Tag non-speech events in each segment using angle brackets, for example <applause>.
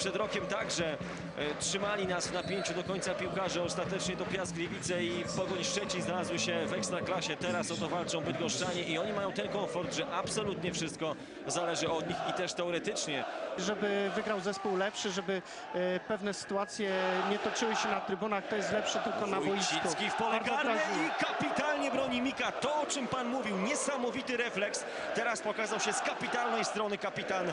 przed rokiem także e, trzymali nas w napięciu do końca piłkarze. Ostatecznie to Piast Gliwice i Pogoń Szczecin znalazły się w Ekstraklasie. Teraz o to walczą Bydgoszczanie i oni mają ten komfort, że absolutnie wszystko zależy od nich i też teoretycznie żeby wygrał zespół lepszy, żeby e, pewne sytuacje nie toczyły się na trybunach, to jest lepsze tylko na boisku. Wójcicki w pole karne i kapitalnie broni Mika. To, o czym pan mówił, niesamowity refleks. Teraz pokazał się z kapitalnej strony kapitan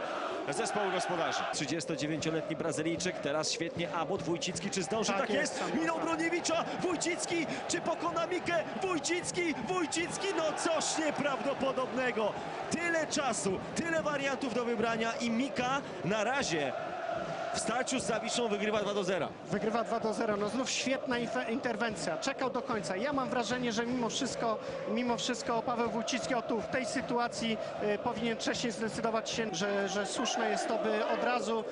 zespołu gospodarzy. 39-letni Brazylijczyk, teraz świetnie Abot, Wójcicki, czy zdąży? Tak Tak, jest, jest. Minął. Broniewicza, Wójcicki, czy pokona Mikę? Wójcicki, Wójcicki, no coś nieprawdopodobnego. Tyle czasu, tyle wariantów do wybrania i Mika na razie w starciu z Zawiszą wygrywa 2 do 0. Wygrywa 2 do 0. No znów świetna interwencja. Czekał do końca. Ja mam wrażenie, że mimo wszystko, mimo wszystko Paweł Wójcicki o tu w tej sytuacji e, powinien wcześniej zdecydować się, że, że słuszne jest to, by od razu,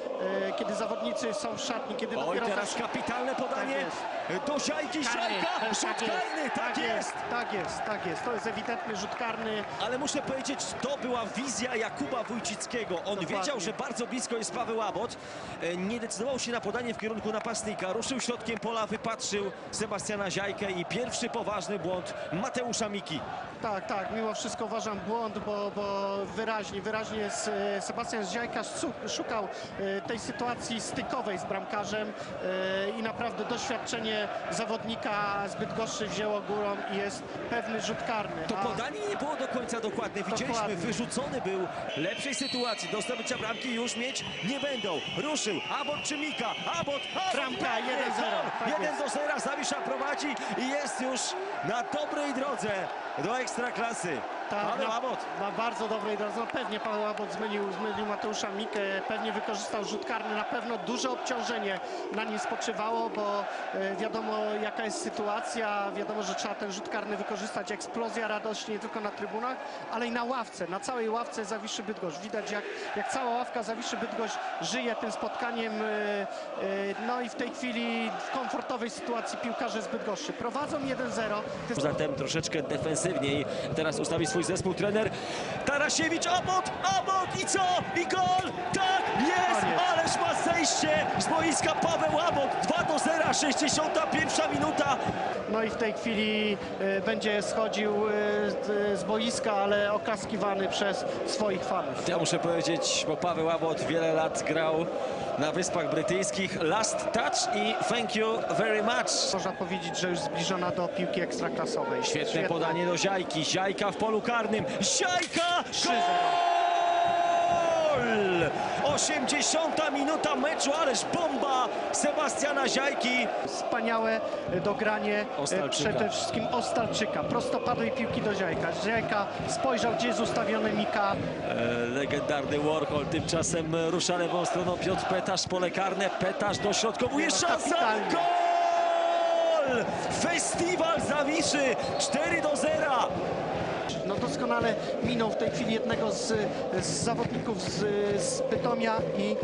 e, kiedy zawodnicy są w szatni, kiedy Oj, dopiero teraz kapitalne podanie Tak do Ziajki, Ziajka, Tak rzut karny, tak jest. Tak jest, tak jest. To jest ewidentny rzut karny. Ale muszę powiedzieć, to była wizja Jakuba Wójcickiego. On Dokładnie. wiedział, że bardzo blisko jest Paweł Abot. E, Nie decydował się na podanie w kierunku napastnika. Ruszył środkiem pola, wypatrzył Sebastiana Ziajkę i pierwszy poważny błąd Mateusza Miki. Tak, tak, mimo wszystko uważam błąd, bo, bo wyraźnie, wyraźnie s- Sebastian Zdziajka su- szukał e, tej sytuacji stykowej z bramkarzem e, i naprawdę doświadczenie zawodnika z Bydgoszczy wzięło górą i jest pewny rzut karny. To podanie nie było do końca dokładne. Widzieliśmy, Dokładnie. wyrzucony był lepszej sytuacji. Do zdobycia bramki już mieć nie będą. Ruszył Abot czy Mika? Abot, Bramka, bramnie, 1-0, gol. tak 1 <laughs> jest. do 0, Zawisza prowadzi i jest już na dobrej drodze do ekstraklasy. Tak, Paweł na, Abot. na bardzo dobrej drodze. No pewnie Paweł Abot zmylił, zmylił Mateusza Mikę, pewnie wykorzystał rzut karny. Na pewno duże obciążenie na nim spoczywało, bo e, wiadomo jaka jest sytuacja, wiadomo, że trzeba ten rzut karny wykorzystać. Eksplozja radości nie tylko na trybunach, ale i na ławce, na całej ławce Zawiszy Bydgoszcz. Widać jak, jak cała ławka Zawiszy Bydgoszcz żyje tym spotkaniem. e, e, No i w tej chwili w komfortowej sytuacji piłkarze z Bydgoszczy prowadzą 1-0. To jest Zatem troszeczkę defensywniej teraz ustawi swój zespół trener Tarasiewicz, Abot, Abot i co? I gol! Tak, jest! Ależ ma zejście z boiska Paweł Abot, 2 do 0, 61 minuta. No i w tej chwili e, będzie schodził e, z, boiska, ale oklaskiwany przez swoich fanów. Ja muszę powiedzieć, bo Paweł Abot wiele lat grał na Wyspach Brytyjskich. Last touch i thank you very much. Można powiedzieć, że już zbliżona do piłki ekstraklasowej. Świetne podanie do Ziajki. Ziajka w polu karnym. Ziajka! 3-0. Gol! 80 minuta meczu, ależ bomba Sebastiana Ziajki. Wspaniałe e, dogranie e, Ostalczyka. przede wszystkim Ostalczyka. Prostopadłej piłki do Ziajka. Ziajka spojrzał, gdzie jest ustawiony Mika. E, legendarny Warhol tymczasem rusza lewą stroną Piotr Petasz, pole karne. Petasz dośrodkowuje szansa. Gol! Festiwal Zawiszy 4 do 0. Doskonale minął w tej chwili jednego z, z zawodników z, z Pytomia i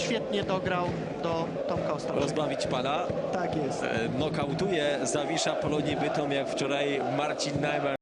świetnie dograł do Tomka. Rozbawić pana. Tak jest. E, Nokautuje Zawisza Polonii Bytom jak wczoraj Marcin Najman.